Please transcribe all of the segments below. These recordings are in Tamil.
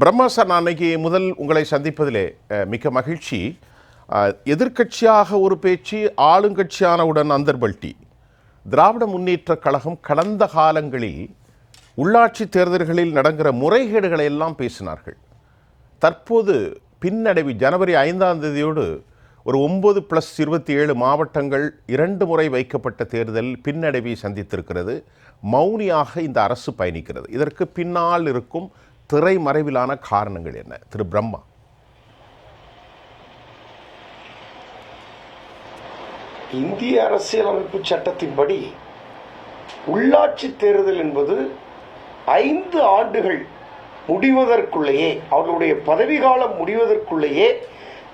பிரம்மா சார் நான் அன்னைக்கு முதல் உங்களை சந்திப்பதிலே மிக மிக்க மகிழ்ச்சி. எதிர்கட்சியாக எதிர்க்கட்சியாக ஒரு பேச்சு ஆளுங்கட்சியானவுடன் அந்தர்பல்ட்டி. திராவிட முன்னேற்ற கழகம் கடந்த காலங்களில் உள்ளாட்சி தேர்தல்களில் நடக்கிற முறைகேடுகளை எல்லாம் பேசினார்கள். தற்போது பின்னடைவு ஜனவரி ஐந்தாம் தேதியோடு ஒரு ஒம்பது ப்ளஸ் இருபத்தி ஏழு மாவட்டங்கள் இரண்டு முறை வைக்கப்பட்ட தேர்தல் பின்னடைவை சந்தித்திருக்கிறது. மௌனியாக இந்த அரசு பயணிக்கிறது. இதற்கு பின்னால் இருக்கும் திரைமறைவிலான காரணங்கள் என்ன? திரு பிரம்மா. இந்திய அரசியலமைப்பு சட்டத்தின்படி உள்ளாட்சி தேர்தல் என்பது ஐந்து ஆண்டுகள் முடிவதற்குள்ளேயே அவர்களுடைய பதவிகாலம் முடிவதற்குள்ளேயே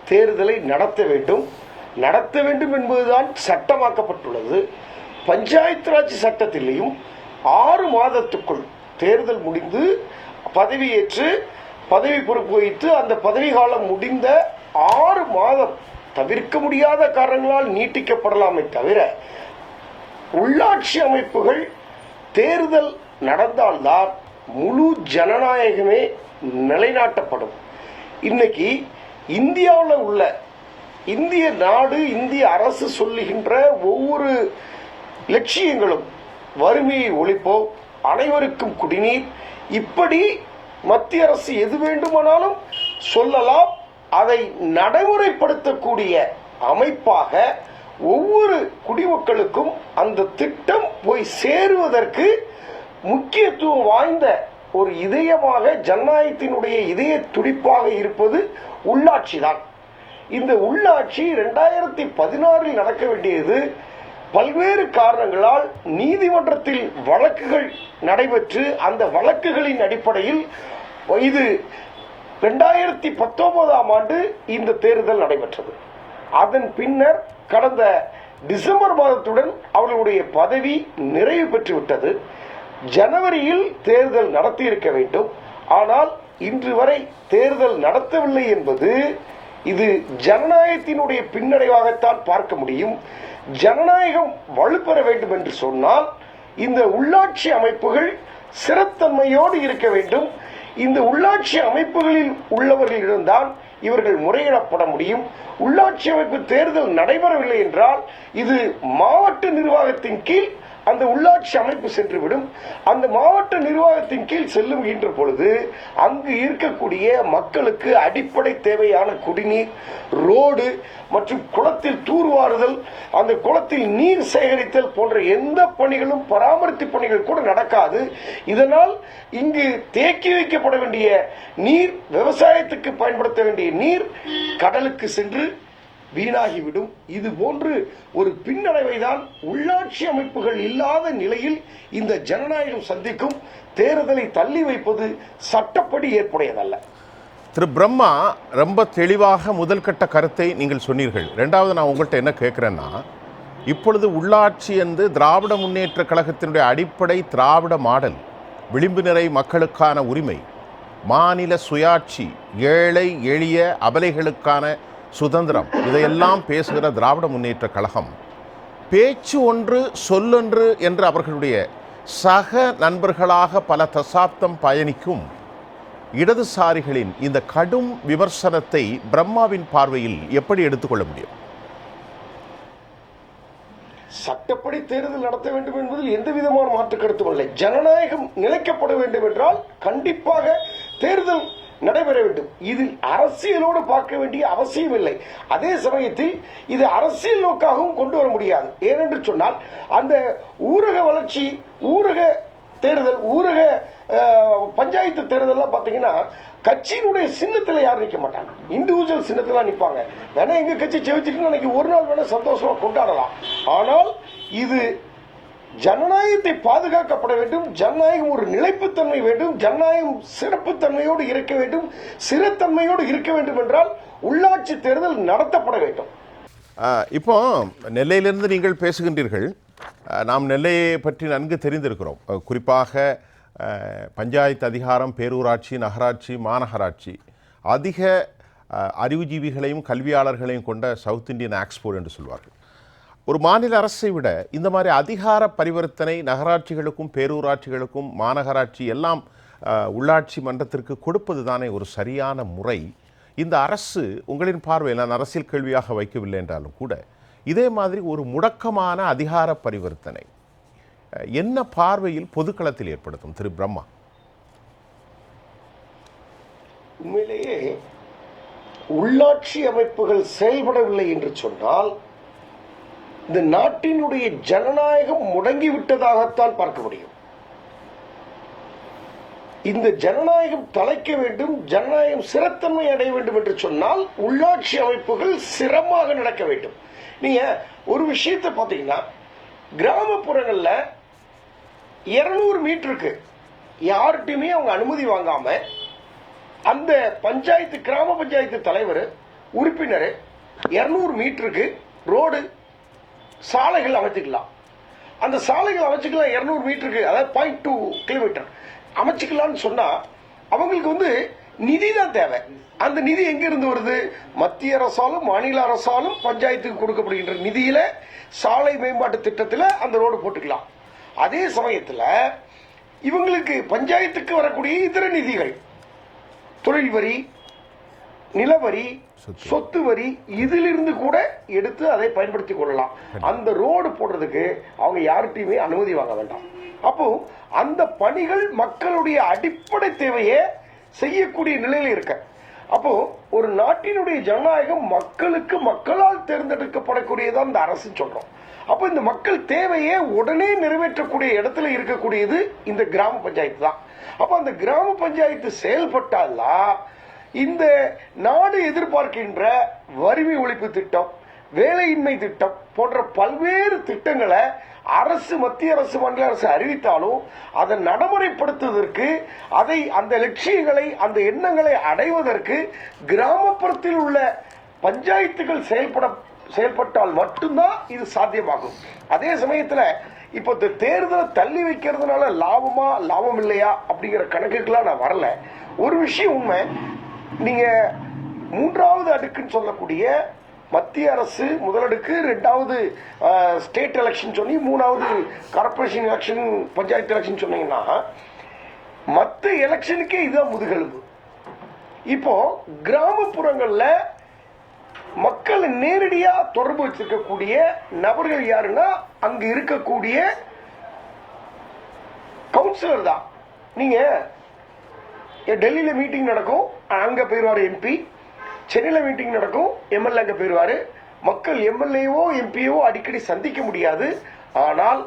தேர்தலை நடத்த வேண்டும். நடத்த வேண்டும் என்பதுதான் சட்டமாக்கப்பட்டுள்ளது. பஞ்சாயத்து ராஜ் சட்டத்திலேயும் ஆறு மாதத்துக்குள் தேர்தல் முடிந்து பதவியேற்று பதவி பொறுப்பு வகித்து அந்த பதவி காலம் முடிந்த ஆறு மாதம் தவிர்க்க முடியாத காரணங்களால் நீட்டிக்கப்படலாமே தவிர உள்ளாட்சி அமைப்புகள் தேர்தல் நடந்தால்தான் முழு ஜனநாயகமே நிலைநாட்டப்படும். இன்னைக்கு இந்தியாவில் உள்ள இந்திய நாடு இந்திய அரசு சொல்லுகின்ற ஒவ்வொரு லட்சியங்களும் வறுமையை ஒழிப்போம் அனைவருக்கும் குடிநீர் இப்படி மத்திய அரசு எது வேண்டுமானாலும் சொல்லலாம். அதை நடைமுறைப்படுத்தக்கூடிய அமைப்பாக ஒவ்வொரு குடிமக்களுக்கும் அந்த திட்டம் போய் சேருவதற்கு முக்கியத்துவம் வாய்ந்த ஒரு இதயமாக ஜனநாயகத்தினுடைய இதய துடிப்பாக இருப்பது உள்ளாட்சி தான் இந்த உள்ளாட்சி ரெண்டாயிரத்தி பதினாறில் நடக்க வேண்டியது பல்வேறு காரணங்களால் நீதிமன்றத்தில் வழக்குகள் நடைபெற்று அந்த வழக்குகளின் அடிப்படையில் இது ரெண்டாயிரத்தி பத்தொன்பதாம் ஆண்டு இந்த தேர்தல் நடைபெற்றது. அதன் பின்னர் கடந்த டிசம்பர் மாதத்துடன் அவர்களுடைய பதவி நிறைவு பெற்றுவிட்டது. ஜனவரியில் தேர்தல் நடத்தியிருக்க வேண்டும். ஆனால் இன்று வரை தேர்தல் நடத்தவில்லை என்பது இது ஜனநாயகத்தினுடைய பின்னடைவாகத்தான் பார்க்க முடியும். ஜனநாயகம் வலுப்பெற வேண்டும் என்று சொன்னால் இந்த உள்ளாட்சி அமைப்புகள் சிறத்தன்மையோடு இருக்க வேண்டும். இந்த உள்ளாட்சி அமைப்புகளில் உள்ளவர்களிடம்தான் இவர்கள் முறையிடப்பட முடியும். உள்ளாட்சி அமைப்பு தேர்தல் நடைபெறவில்லை என்றால் இது மாவட்ட நிர்வாகத்தின் கீழ் அந்த உள்ளாட்சி அமைப்பு சென்றுவிடும். அந்த மாவட்ட நிர்வாகத்தின் கீழ் செல்லுகின்ற பொழுது அங்கு இருக்கக்கூடிய மக்களுக்கு அடிப்படை தேவையான குடிநீர் ரோடு மற்றும் குளத்தில் தூர்வாறுதல் அந்த குளத்தில் நீர் சேகரித்தல் போன்ற எந்த பணிகளும் பராமரிப்பு பணிகள் கூட நடக்காது. இதனால் இங்கு தேக்கி வைக்கப்பட வேண்டிய நீர் விவசாயத்துக்கு பயன்படுத்த வேண்டிய நீர் கடலுக்கு சென்று வீணாகிவிடும். இது போன்று ஒரு பின்னடைவை தான் உள்ளாட்சி அமைப்புகள் இல்லாத நிலையில் இந்த ஜனநாயகம் சந்திக்கும் தேர்தலை தள்ளி வைப்பது சட்டப்படி ஏற்புடையதல்ல. திரு பிரம்மா ரொம்ப தெளிவாக முதல் கட்ட கருத்தை நீங்கள் சொன்னீர்கள். ரெண்டாவது நான் உங்கள்கிட்ட என்ன கேட்குறேன்னா இப்பொழுது உள்ளாட்சி என்று திராவிட முன்னேற்ற கழகத்தினுடைய அடிப்படை திராவிட மாடல் விளிம்பு நிறை மக்களுக்கான உரிமை மாநில சுயாட்சி ஏழை எளிய அபலைகளுக்கான சுதந்திரம். இதையெல்லாம் பேசுகிற திராவிட முன்னேற்ற கழகம். பேச்சு ஒன்று சொல்லொன்று என்று அவர்களுடைய சக நண்பர்களாக பல தசாப்தம் பயணிக்கும் இடதுசாரிகளின் இந்த கடும் விமர்சனத்தை பிரம்மாவின் பார்வையில் எப்படி எடுத்துக்கொள்ள முடியும்? சட்டப்படி தேர்தல் நடத்த வேண்டும் என்பதில் எந்த விதமான மாற்று கருத்தும் இல்லை. ஜனநாயகம் நிலைக்கப்பட வேண்டும் என்றால் கண்டிப்பாக தேர்தல் நடைபெற வேண்டும். இதில் அரசியலோடு பார்க்க வேண்டிய அவசியம் இல்லை. அதே சமயத்தில் இது அரசியல் நோக்காகவும் கொண்டு வர முடியாது. ஏனென்று சொன்னால் அந்த ஊரக வளர்ச்சி ஊரக தேர்தல் ஊரக பஞ்சாயத்து தேர்தல்லாம் பார்த்தீங்கன்னா கட்சியினுடைய சின்னத்தில் யாரும் நிற்க மாட்டாங்க. இண்டிவிஜுவல் சின்னத்தில் நிற்பாங்க வேணா எங்கள் கட்சி ஜெயிச்சிட்டு அன்னைக்கு ஒரு நாள் வேணால் சந்தோஷமாக கொண்டாடலாம். ஆனால் இது ஜனநாயகத்தை பாதுகாக்கப்பட வேண்டும் ஜனநாயகம் ஒரு நிலைப்புத்தன்மை வேண்டும் ஜனநாயகம் சிறப்புத்தன்மையோடு இருக்க வேண்டும் சிறத்தன்மையோடு இருக்க வேண்டும் என்றால் உள்ளாட்சி தேர்தல் நடத்தப்பட வேண்டும். இப்போ நெல்லையிலிருந்து நீங்கள் பேசுகின்றீர்கள். நாம் நெல்லையை பற்றி நன்கு தெரிந்திருக்கிறோம். குறிப்பாக பஞ்சாயத்து அதிகாரம் பேரூராட்சி நகராட்சி மாநகராட்சி. அதிக அறிவுஜீவிகளையும் கல்வியாளர்களையும் கொண்ட சவுத் இந்தியன் ஆக்ஸ்போர்ட் என்று சொல்வார்கள். ஒரு மாநில அரசை விட இந்த மாதிரி அதிகார பரிவர்த்தனை நகராட்சிகளுக்கும் பேரூராட்சிகளுக்கும் மாநகராட்சி எல்லாம் உள்ளாட்சி மன்றத்திற்கு கொடுப்பது தானே ஒரு சரியான முறை. இந்த அரசு உங்களின் பார்வையில் நான் அரசியல் கேள்வியாக வைக்கவில்லை என்றாலும் கூட இதே மாதிரி ஒரு முடக்கமான அதிகார பரிவர்த்தனை என்ன பார்வையில் பொதுக்களத்தில் ஏற்படுத்தும்? திரு. பிரம்மா. உண்மையிலேயே உள்ளாட்சி அமைப்புகள் செயல்படவில்லை என்று சொன்னால் இந்த நாட்டினுடைய ஜனநாயகம் முடங்கிவிட்டதாகத்தான் பார்க்க முடியும். இந்த ஜனநாயகம் தலைக்க வேண்டும் ஜனநாயகம் சிறத்தன்மை அடைய வேண்டும் என்று சொன்னால் உள்ளாட்சி அமைப்புகள் சிரமமாக நடக்க வேண்டும். நீங்க ஒரு விஷயத்தை பார்த்தீங்கன்னா கிராமப்புறங்கள்ல இருநூறு மீட்டருக்கு யார்கிட்டையுமே அவங்க அனுமதி வாங்காம அந்த பஞ்சாயத்து கிராம பஞ்சாயத்து தலைவர் உறுப்பினர் இருநூறு மீட்டருக்கு ரோடு சாலைகள் அமைச்சுக்கலாம். அந்த சாலைகள் அமைச்சுக்கலாம் இரநூறு மீட்டருக்கு அதாவது பாயிண்ட் டூ கிலோமீட்டர் அமைச்சுக்கலாம்னு சொன்னால் அவங்களுக்கு வந்து நிதி தான் தேவை. அந்த நிதி எங்கிருந்து வருது? மத்திய அரசாலும் மாநில அரசாலும் பஞ்சாயத்துக்கு கொடுக்கப்படுகின்ற நிதியில சாலை மேம்பாட்டு திட்டத்தில் அந்த ரோடு போட்டுக்கலாம். அதே சமயத்தில் இவங்களுக்கு பஞ்சாயத்துக்கு வரக்கூடிய இதர நிதிகள் தொழில் வரி நிலவரி சொத்து. வரி இதிலிருந்து கூட எடுத்து அதை பயன்படுத்திக் கொள்ளலாம். அந்த ரோடு போடுறதுக்கு அவங்க யார்கிட்டயுமே அனுமதி வாங்க வேண்டாம். அப்போ அந்த பணிகள் மக்களுடைய அடிப்படை தேவையை செய்யக்கூடிய நிலையில இருக்க. அப்போ ஒரு நாட்டினுடைய ஜனநாயகம் மக்களுக்கு மக்களால் தேர்ந்தெடுக்கப்படக்கூடியதான் இந்த அரசு சொல்றோம். அப்போ இந்த மக்கள் தேவையை உடனே நிறைவேற்றக்கூடிய இடத்துல இருக்கக்கூடியது இந்த கிராம பஞ்சாயத்து தான். அப்போ அந்த கிராம பஞ்சாயத்து செயல்பட்டால்தான் இந்த நாடு எதிர்பார்க்கின்ற வறுமை ஒழிப்பு திட்டம் வேலையின்மை திட்டம் போன்ற பல்வேறு திட்டங்களை அரசு மத்திய அரசு மாநில அரசு அறிவித்தாலும் அதை நடைமுறைப்படுத்துவதற்கு அதை அந்த லட்சியங்களை அந்த எண்ணங்களை அடைவதற்கு கிராமப்புறத்தில் உள்ள பஞ்சாயத்துகள் செயல்பட செயல்பட்டால் மட்டும்தான் இது சாத்தியமாகும். அதே சமயத்தில் இப்போ இந்த தேர்தலை தள்ளி வைக்கிறதுனால லாபமா லாபம் இல்லையா அப்படிங்கிற கணக்குக்கெல்லாம் நான் வரல. ஒரு விஷயம் உண்மை நீங்க மூன்றாவது அடுக்குன்னு சொல்லக்கூடிய மத்திய அரசு முதலடுக்கு ரெண்டாவது ஸ்டேட் எலெக்ஷன் சொல்லி மூணாவது கார்பரேஷன் எலெக்ஷன் பஞ்சாயத்து எலெக்ஷன் சொன்னீங்கன்னா மற்ற எலெக்ஷனுக்கே இதுதான் முதுகெலும்பு. இப்போ கிராமப்புறங்களில் மக்கள் நேரடியாக தொடர்பு வச்சிருக்கக்கூடிய நபர்கள் யாருன்னா அங்கே இருக்கக்கூடிய கவுன்சிலர் தான். நீங்கள் டெல்லியில மீட்டிங் நடக்கும். அங்க போயிருவாரு எம்பி சென்னையில மீட்டிங் நடக்கும். எம்எல்ஏ அங்க போயிருவாரு. மக்கள் எம்எல்ஏவோ எம்பியோ அடிக்கடி சந்திக்க முடியாது. ஆனால்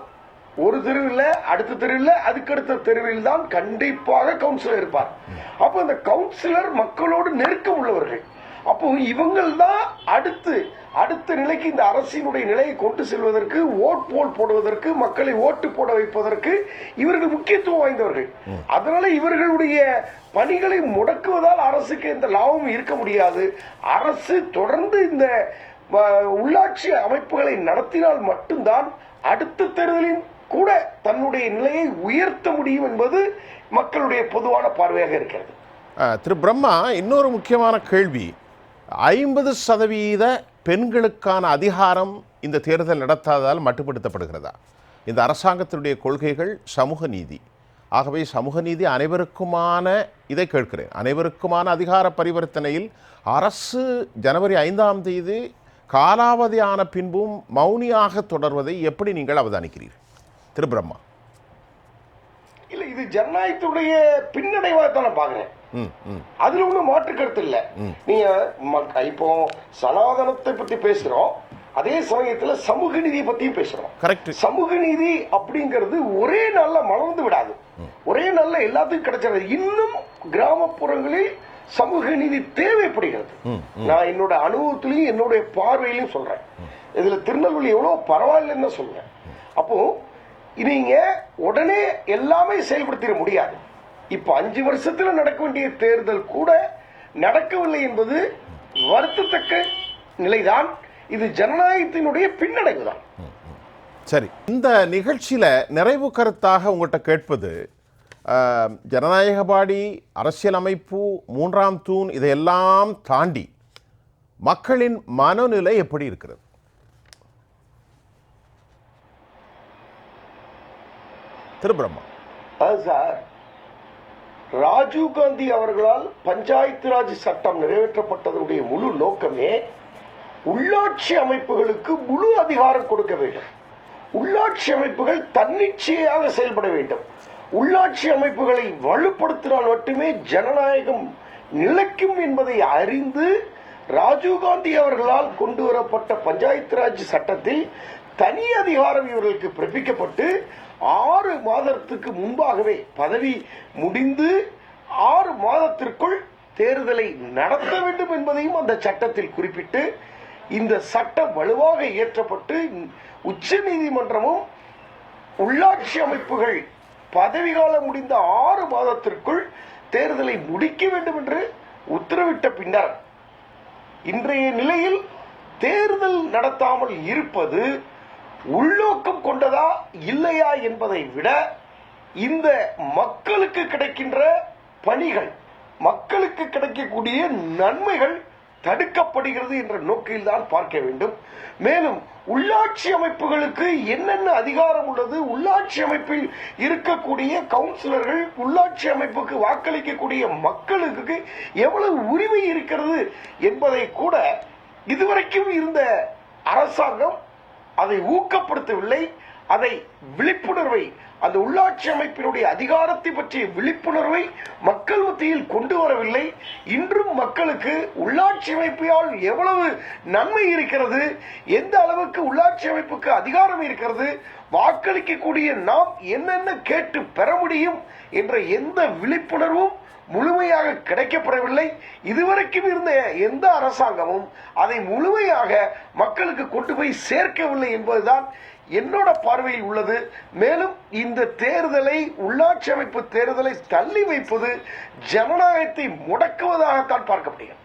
ஒரு தெருவில் அடுத்த தெருவில் அதுக்கடுத்த தெருவில் தான் கண்டிப்பாக கவுன்சிலர் இருப்பார். அப்போ இந்த கவுன்சிலர் மக்களோடு நெருக்கம் உள்ளவர்கள். அப்போ இவங்கள் தான் அடுத்து அடுத்த நிலைக்கு இந்த அரசினுடைய நிலையை கொண்டு செல்வதற்கு ஓட் போல் போடுவதற்கு மக்களை ஓட்டு போட வைப்பதற்கு இவர்கள் முக்கியத்துவம் வாய்ந்தவர்கள். அதனால இவர்களுடைய பணிகளை முடக்குவதால் அரசுக்கு எந்த லாபமும் இருக்க முடியாது. அரசு தொடர்ந்து இந்த உள்ளாட்சி அமைப்புகளை நடத்தினால் மட்டும்தான் அடுத்த தேர்தலின் கூட தன்னுடைய நிலையை உயர்த்த முடியும் என்பது மக்களுடைய பொதுவான பார்வையாக இருக்கிறது. திரு பிரம்மா இன்னொரு முக்கியமான கேள்வி. ஐம்பது சதவீத பெண்களுக்கான அதிகாரம் இந்த தேர்தல் நடத்தாததால் மட்டுப்படுத்தப்படுகிறதா? இந்த அரசாங்கத்தினுடைய கொள்கைகள் சமூக நீதி. ஆகவே சமூக நீதி அனைவருக்குமான இதை கேட்கிறேன். அனைவருக்குமான அதிகார பரிவர்த்தனையில் அரசு ஜனவரி ஐந்தாம் தேதி காலாவதியான பின்பும் மௌனியாக தொடர்வதை எப்படி நீங்கள் அவதானிக்கிறீர்கள் திரு பிரம்மா இல்ல இது ஜனநாயகத்துடைய பின்னடைவாக தான் ம் அதுல ஒண்ணும் மாற்று கருத்து இல்ல. நீங்க இப்போ சனாதனத்தை பத்தி பேசுறோம் அதே சமயத்துல சமூக நீதியை பத்தியும் பேசுறோம். கரெக்ட் சமூக நீதி அப்படிங்கிறது ஒரே நாள்ல மலர்ந்து விடாது. ஒரே நாள்ல எல்லாத்துக்கும் கிடைச்சிடாது இன்னும் கிராமப்புறங்களில் சமூக நீதி தேவைப்படுகிறது. நான் என்னோட அனுபவத்திலையும் என்னுடைய பார்வையிலையும் சொல்றேன். இதுல திருநெல்வேலி எவ்வளவு பரவாயில்லைன்னு தான் சொல்றேன். அப்போ நீங்க உடனே எல்லாமே செயல்படுத்திட முடியாது. இப்ப அஞ்சு வருஷத்துல நடக்க வேண்டிய தேர்தல் கூட நடக்கவில்லை என்பது வருத்தத்தக்க நிலைதான். இது ஜனநாயகத்தினுடைய பின்னடைவு தான் சரி இந்த நிகழ்ச்சியில் நிறைவு கருத்தாக உங்கள்கிட்ட கேட்பது ஜனநாயகபாடி அரசியலமைப்பு மூன்றாம் தூண் இதையெல்லாம் தாண்டி மக்களின் மனநிலை எப்படி இருக்கிறது? திரு பிரம்மா சார். ராஜீவ் காந்தி அவர்களால் பஞ்சாயத்து ராஜ் சட்டம் நிறைவேற்றப்பட்டதனுடைய முழு நோக்கமே உள்ளாட்சி அமைப்புகளுக்கு முழு அதிகாரம் கொடுக்க வேண்டும். உள்ளாட்சி அமைப்புகள் தன்னிச்சையாக செயல்பட வேண்டும். உள்ளாட்சி அமைப்புகளை வலுப்படுத்தினால் மட்டுமே ஜனநாயகம் நிலைக்கும் என்பதை அறிந்து ராஜீவ்காந்தி அவர்களால் கொண்டு வரப்பட்ட பஞ்சாயத்து ராஜ் சட்டத்தில் தனி அதிகாரம் இவர்களுக்கு பிறப்பிக்கப்பட்டு ஆறு மாதத்துக்கு முன்பாகவே பதவி முடிந்து ஆறு மாதத்திற்குள் தேர்தலை நடத்த வேண்டும் என்பதையும் அந்த சட்டத்தில் குறிப்பிட்டு இந்த சட்டம் வலுவாக இயற்றப்பட்டு உச்ச நீதிமன்றமும் உள்ளாட்சி அமைப்புகள் பதவிகாலம் முடிந்த ஆறு மாதத்திற்குள் தேர்தலை முடிக்க வேண்டும் என்று உத்தரவிட்ட பின்னர் இன்றைய நிலையில் தேர்தல் நடத்தாமல் இருப்பது உள்நோக்கம் கொண்டதா இல்லையா என்பதை விட இந்த மக்களுக்கு கிடைக்கின்ற பணிகள் மக்களுக்கு கிடைக்கக்கூடிய நன்மைகள் தடுக்கப்படுகிறது என்ற நோக்கில் தான் பார்க்க வேண்டும். மேலும் உள்ளாட்சி அமைப்புகளுக்கு என்னென்ன அதிகாரம் உள்ளது? உள்ளாட்சி அமைப்பில் இருக்கக்கூடிய கவுன்சிலர்கள் உள்ளாட்சி அமைப்புக்கு வாக்களிக்கக்கூடிய மக்களுக்கு எவ்வளவு உரிமை இருக்கிறது என்பதை கூட இதுவரைக்கும் இருந்த அரசாங்கம் அதை ஊக்கப்படுத்தவில்லை. அதை விழிப்புணர்வை அந்த உள்ளாட்சி அமைப்பினுடைய அதிகாரத்தை பற்றிய விழிப்புணர்வை மக்கள் மத்தியில் கொண்டு வரவில்லை. இன்றும் மக்களுக்கு உள்ளாட்சி அமைப்பால் எவ்வளவு நன்மை இருக்கிறது எந்த அளவுக்கு உள்ளாட்சி அமைப்புக்கு அதிகாரம் இருக்கிறது வாக்களிக்கக்கூடிய நாம் என்னென்ன கேட்டு பெற முடியும் என்ற எந்த விழிப்புணர்வும் முழுமையாக கிடைக்கப்படவில்லை இதுவரைக்கும் இருந்த எந்த அரசாங்கமும் அதை முழுமையாக மக்களுக்கு கொண்டு போய் சேர்க்கவில்லை என்பதுதான் என்னோட பார்வையில் உள்ளது. மேலும் இந்த தேர்தலை உள்ளாட்சி அமைப்பு தேர்தலை தள்ளி வைப்பது ஜனநாயகத்தை முடக்குவதாகத்தான் பார்க்கப்படுகிறது.